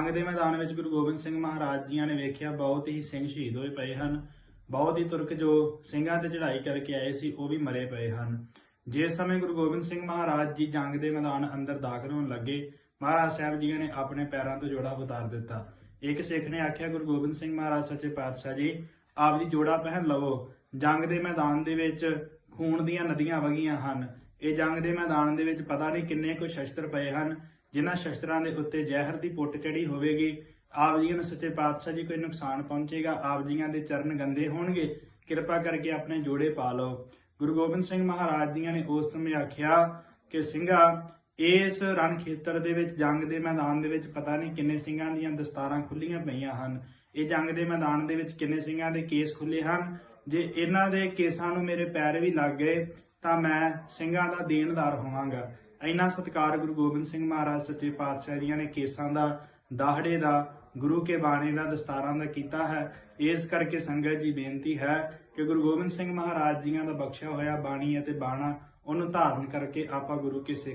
ਜੰਗ ਦੇ ਮੈਦਾਨ ਵਿੱਚ ਗੁਰੂ ਗੋਬਿੰਦ ਸਿੰਘ ਮਹਾਰਾਜ ਜੀਆਂ ਨੇ ਵੇਖਿਆ, ਬਹੁਤ ਹੀ ਸਿੰਘ ਸ਼ਹੀਦ ਹੋਏ ਪਏ ਹਨ। ਬਹੁਤ ਹੀ ਤੁਰਕ ਜੋ ਸਿੰਘਾਂ ਤੇ ਚੜ੍ਹਾਈ ਕਰਕੇ ਆਏ ਸੀ, ਉਹ ਵੀ ਮਰੇ ਪਏ ਹਨ। ਜਿਸ ਸਮੇਂ ਗੁਰੂ ਗੋਬਿੰਦ ਸਿੰਘ ਮਹਾਰਾਜ ਜੀ ਜੰਗ ਦੇ ਮੈਦਾਨ ਅੰਦਰ ਦਾਖਲ ਹੋਣ ਲੱਗੇ, ਮਹਾਰਾਜ ਸਾਹਿਬ ਜੀ ਨੇ ਆਪਣੇ ਪੈਰਾਂ ਤੋਂ ਜੋੜਾ ਉਤਾਰ ਦਿੱਤਾ। ਇੱਕ ਸਿੱਖ ਨੇ ਆਖਿਆ, ਗੁਰੂ ਗੋਬਿੰਦ ਸਿੰਘ ਮਹਾਰਾਜ, ਸੱਚੇ ਪਾਤਸ਼ਾਹ ਜੀ, ਆਪ ਜੀ ਜੋੜਾ ਪਹਿਨ ਲਵੋ। ਜੰਗ ਦੇ ਮੈਦਾਨ ਦੇ ਵਿੱਚ ਖੂਨ ਦੀਆਂ ਨਦੀਆਂ ਵਗੀਆਂ ਹਨ। ਇਹ ਜੰਗ ਦੇ ਮੈਦਾਨ ਦੇ ਵਿੱਚ ਪਤਾ ਨਹੀਂ ਕਿੰਨੇ ਕੁ ਸ਼ਸਤਰ ਪਏ ਹਨ। ਜਿਨ੍ਹਾਂ ਸ਼ਸਤਰਾਂ ਦੇ ਉੱਤੇ ਜ਼ਹਿਰ ਦੀ ਪੁੱਟ ਚੜੀ ਹੋਵੇਗੀ, ਆਪ ਜੀ ਨੂੰ ਸੱਚੇ ਪਾਤਸ਼ਾਹ ਜੀ ਕੋਈ ਨੁਕਸਾਨ ਪਹੁੰਚੇਗਾ, ਆਪ ਜੀਆਂ ਦੇ ਚਰਨ ਗੰਦੇ ਹੋਣਗੇ, ਕਿਰਪਾ ਕਰਕੇ ਆਪਣੇ ਜੋੜੇ ਪਾ ਲਓ। ਗੁਰੂ ਗੋਬਿੰਦ ਸਿੰਘ ਮਹਾਰਾਜ ਜੀਆਂ ਨੇ ਉਸ ਸਮੇਂ ਆਖਿਆ ਕਿ, ਸਿੰਘਾ, ਇਸ ਰਣ ਖੇਤਰ ਦੇ ਵਿੱਚ, ਜੰਗ ਦੇ ਮੈਦਾਨ ਦੇ ਵਿੱਚ ਪਤਾ ਨਹੀਂ ਕਿੰਨੇ ਸਿੰਘਾਂ ਦੀਆਂ ਦਸਤਾਰਾਂ ਖੁੱਲੀਆਂ ਪਈਆਂ ਹਨ। ਇਹ ਜੰਗ ਦੇ ਮੈਦਾਨ ਦੇ ਵਿੱਚ ਕਿੰਨੇ ਸਿੰਘਾਂ ਦੇ ਕੇਸ ਖੁੱਲੇ ਹਨ? ਜੇ ਇਹਨਾਂ ਦੇ ਕੇਸਾਂ ਨੂੰ ਮੇਰੇ ਪੈਰ ਵੀ ਲੱਗ ਗਏ, ਤਾਂ ਮੈਂ ਸਿੰਘਾਂ ਦਾ ਦੇਣਦਾਰ ਹੋਵਾਂਗਾ। ਇੰਨਾ ਸਤਿਕਾਰ ਗੁਰੂ ਗੋਬਿੰਦ ਸਿੰਘ ਮਹਾਰਾਜ ਸੱਚੇ ਪਾਤਸ਼ਾਹ ਜੀਆਂ ਨੇ ਕੇਸਾਂ ਦਾ, ਦਾਹੜੇ ਦਾ, ਗੁਰੂ ਕੇ ਬਾਣੇ ਦਾ, ਦਸਤਾਰਾਂ ਦਾ ਕੀਤਾ ਹੈ। ਇਸ ਕਰਕੇ ਸੰਗਤ ਜੀ ਬੇਨਤੀ ਹੈ ਕਿ ਗੁਰੂ ਗੋਬਿੰਦ ਸਿੰਘ ਮਹਾਰਾਜ ਜੀਆਂ ਦਾ ਬਖਸ਼ਿਆ ਹੋਇਆ ਬਾਣੀ ਅਤੇ ਬਾਣਾ ਉਹਨੂੰ ਧਾਰਨ ਕਰਕੇ ਆਪਾਂ ਗੁਰੂ ਕੇ ਸਿੱਖ